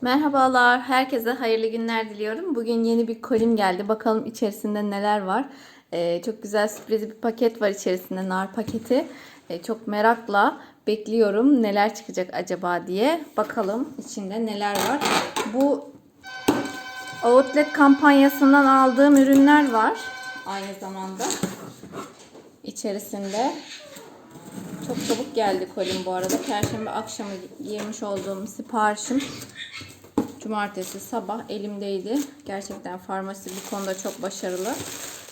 Merhabalar, herkese hayırlı günler diliyorum. Bugün yeni bir kolim geldi. Bakalım içerisinde neler var. Ee, çok güzel sürpriz bir paket var içerisinde, nar paketi. Ee, çok merakla bekliyorum neler çıkacak acaba diye. Bakalım içinde neler var. Bu Outlet kampanyasından aldığım ürünler var. Aynı zamanda içerisinde. Çok çabuk geldi kolim bu arada. Perşembe akşamı girmiş olduğum siparişim cumartesi sabah elimdeydi. Gerçekten farmasi bu konuda çok başarılı.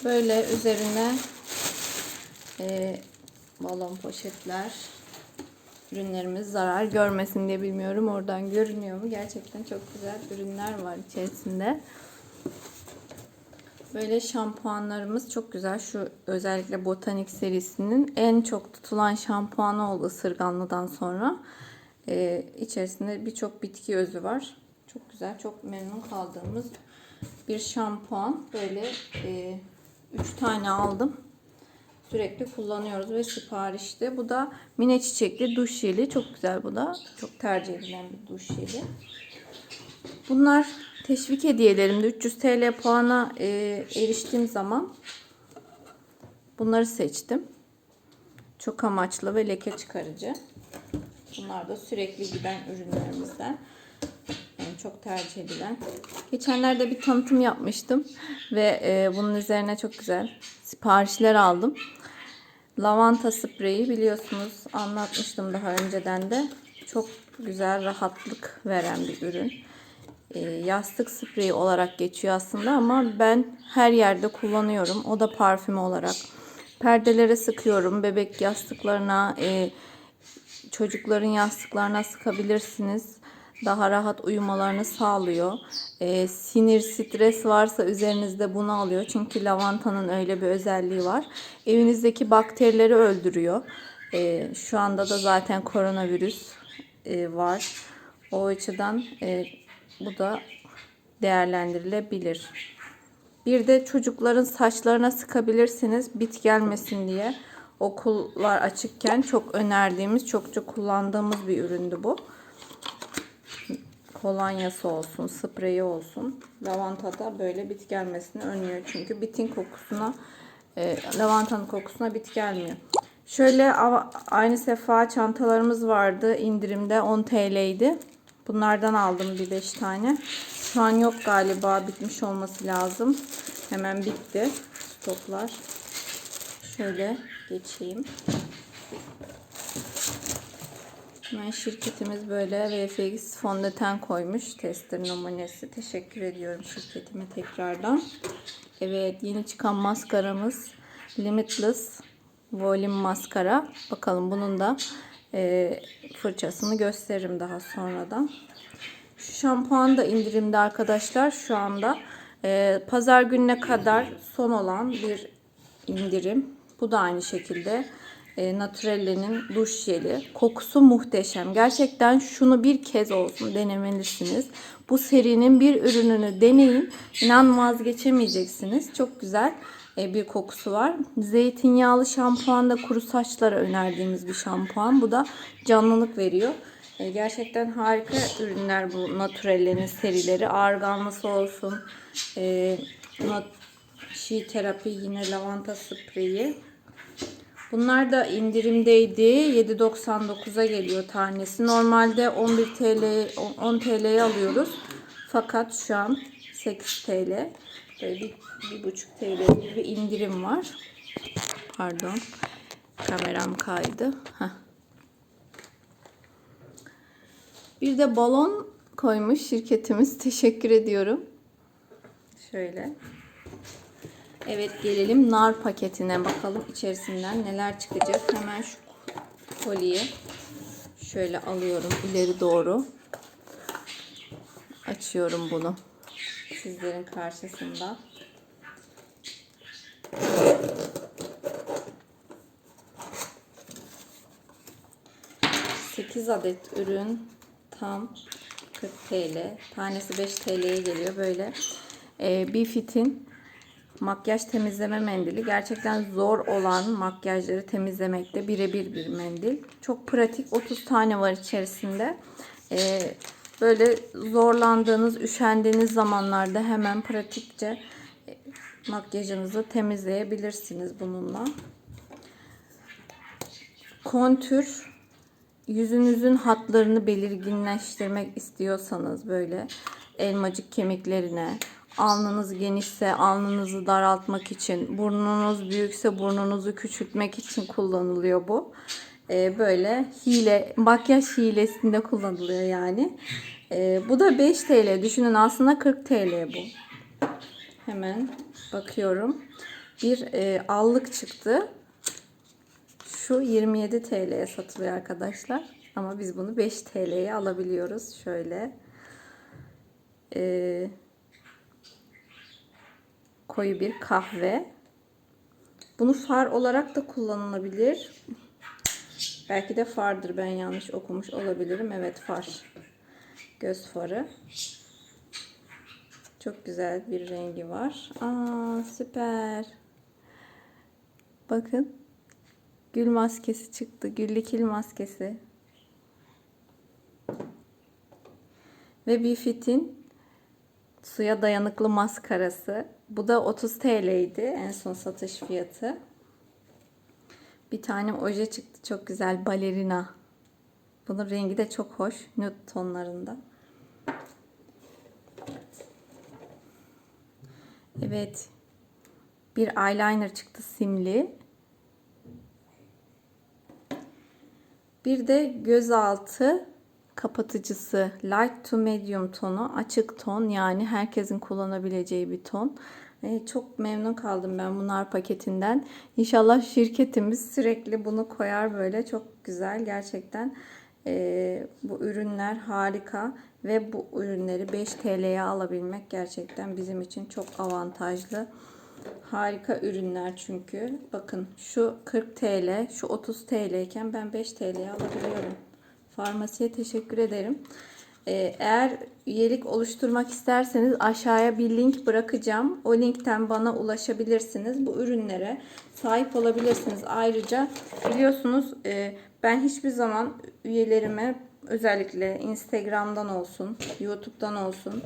Böyle üzerine e, balon poşetler ürünlerimiz zarar görmesin diye bilmiyorum. Oradan görünüyor mu? Gerçekten çok güzel ürünler var içerisinde. Böyle şampuanlarımız çok güzel. Şu özellikle botanik serisinin en çok tutulan şampuanı oldu ısırganlıdan sonra. Ee, içerisinde birçok bitki özü var. Çok güzel, çok memnun kaldığımız bir şampuan. Böyle 3 tane aldım. Sürekli kullanıyoruz ve siparişte. Bu da mine çiçekli duş jeli. Çok güzel bu da. Çok tercih edilen bir duş jeli. Bunlar teşvik hediyelerimde 300 TL puana e, eriştiğim zaman bunları seçtim. Çok amaçlı ve leke çıkarıcı. Bunlar da sürekli giden ürünlerimizden. Yani çok tercih edilen. Geçenlerde bir tanıtım yapmıştım ve e, bunun üzerine çok güzel siparişler aldım. Lavanta spreyi biliyorsunuz anlatmıştım daha önceden de. Çok güzel rahatlık veren bir ürün. E, yastık spreyi olarak geçiyor aslında ama ben her yerde kullanıyorum. O da parfüm olarak. Perdelere sıkıyorum. Bebek yastıklarına, e, çocukların yastıklarına sıkabilirsiniz. Daha rahat uyumalarını sağlıyor. E, sinir, stres varsa üzerinizde bunu alıyor. Çünkü lavantanın öyle bir özelliği var. Evinizdeki bakterileri öldürüyor. Şu anda da zaten koronavirüs var. O açıdan bu da değerlendirilebilir. Bir de çocukların saçlarına sıkabilirsiniz bit gelmesin diye. Okullar açıkken çok önerdiğimiz, çokça kullandığımız bir üründü bu. Kolonyası olsun, spreyi olsun. Lavantada böyle bit gelmesini önlüyor. Çünkü bitin kokusuna, e, lavantanın kokusuna bit gelmiyor. Şöyle aynı sefa çantalarımız vardı. indirimde 10 TL'ydi. Bunlardan aldım bir 5 tane. Şu an yok galiba. Bitmiş olması lazım. Hemen bitti stoklar. Şöyle geçeyim. Hemen şirketimiz böyle VFX fondöten koymuş. Tester numunesi. Teşekkür ediyorum şirketime tekrardan. Evet yeni çıkan maskaramız Limitless Volume maskara. Bakalım bunun da e, fırçasını gösteririm daha sonradan. Şu şampuan da indirimde arkadaşlar şu anda. E, pazar gününe kadar son olan bir indirim. Bu da aynı şekilde. E, Naturelle'nin duş jeli. Kokusu muhteşem. Gerçekten şunu bir kez olsun denemelisiniz. Bu serinin bir ürününü deneyin. İnan vazgeçemeyeceksiniz. Çok güzel bir kokusu var. Zeytinyağlı şampuan da kuru saçlara önerdiğimiz bir şampuan. Bu da canlılık veriyor. E, Gerçekten harika ürünler bu Naturelle'nin serileri. Arganlısı olsun. E, Şi terapi yine lavanta spreyi. Bunlar da indirimdeydi. 7.99'a geliyor tanesi. Normalde 11 TL 10 TL'ye alıyoruz. Fakat şu an 8 TL. Bir, buçuk TL bir indirim var. Pardon. Kameram kaydı. Heh. Bir de balon koymuş şirketimiz. Teşekkür ediyorum. Şöyle. Evet gelelim nar paketine bakalım içerisinden neler çıkacak. Hemen şu kolyeyi şöyle alıyorum ileri doğru. Açıyorum bunu. Sizlerin karşısında. Sekiz adet ürün tam 40 TL. Tanesi 5 TL'ye geliyor böyle. Ee, bir fitin makyaj temizleme mendili. Gerçekten zor olan makyajları temizlemekte birebir bir mendil. Çok pratik. 30 tane var içerisinde. Ee, Böyle zorlandığınız, üşendiğiniz zamanlarda hemen pratikçe makyajınızı temizleyebilirsiniz bununla. Kontür yüzünüzün hatlarını belirginleştirmek istiyorsanız böyle elmacık kemiklerine, alnınız genişse alnınızı daraltmak için, burnunuz büyükse burnunuzu küçültmek için kullanılıyor bu. Ee, böyle hile, makyaj hilesinde kullanılıyor yani. Ee, bu da 5 TL. Düşünün aslında 40 TL bu. Hemen bakıyorum. Bir e, allık çıktı. Şu 27 TL'ye satılıyor arkadaşlar. Ama biz bunu 5 TL'ye alabiliyoruz. Şöyle. Ee, koyu bir kahve. Bunu far olarak da kullanılabilir. Belki de fardır. Ben yanlış okumuş olabilirim. Evet far. Göz farı. Çok güzel bir rengi var. Aa süper. Bakın. Gül maskesi çıktı. Güllükil maskesi. Ve Bifit'in suya dayanıklı maskarası. Bu da 30 TL'ydi en son satış fiyatı. Bir tane oje çıktı çok güzel balerina. Bunun rengi de çok hoş. Nude tonlarında. Evet. Bir eyeliner çıktı simli. Bir de gözaltı kapatıcısı light to medium tonu açık ton yani herkesin kullanabileceği bir ton. Ee, çok memnun kaldım ben bunlar paketinden. İnşallah şirketimiz sürekli bunu koyar böyle çok güzel gerçekten. Ee, bu ürünler harika ve bu ürünleri 5 TL'ye alabilmek gerçekten bizim için çok avantajlı. Harika ürünler çünkü. Bakın şu 40 TL, şu 30 TL iken ben 5 TL'ye alabiliyorum. Farmasiye teşekkür ederim. Ee, eğer üyelik oluşturmak isterseniz aşağıya bir link bırakacağım. O linkten bana ulaşabilirsiniz. Bu ürünlere sahip olabilirsiniz. Ayrıca biliyorsunuz e, ben hiçbir zaman üyelerime özellikle Instagram'dan olsun, YouTube'dan olsun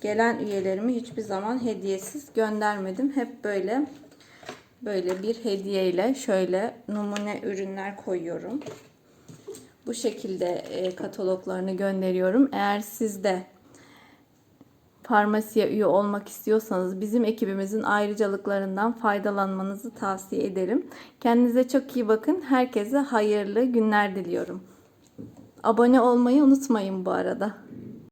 gelen üyelerimi hiçbir zaman hediyesiz göndermedim. Hep böyle böyle bir hediyeyle şöyle numune ürünler koyuyorum. Bu şekilde e, kataloglarını gönderiyorum. Eğer siz de farmasiye üye olmak istiyorsanız bizim ekibimizin ayrıcalıklarından faydalanmanızı tavsiye ederim. Kendinize çok iyi bakın. Herkese hayırlı günler diliyorum. Abone olmayı unutmayın bu arada.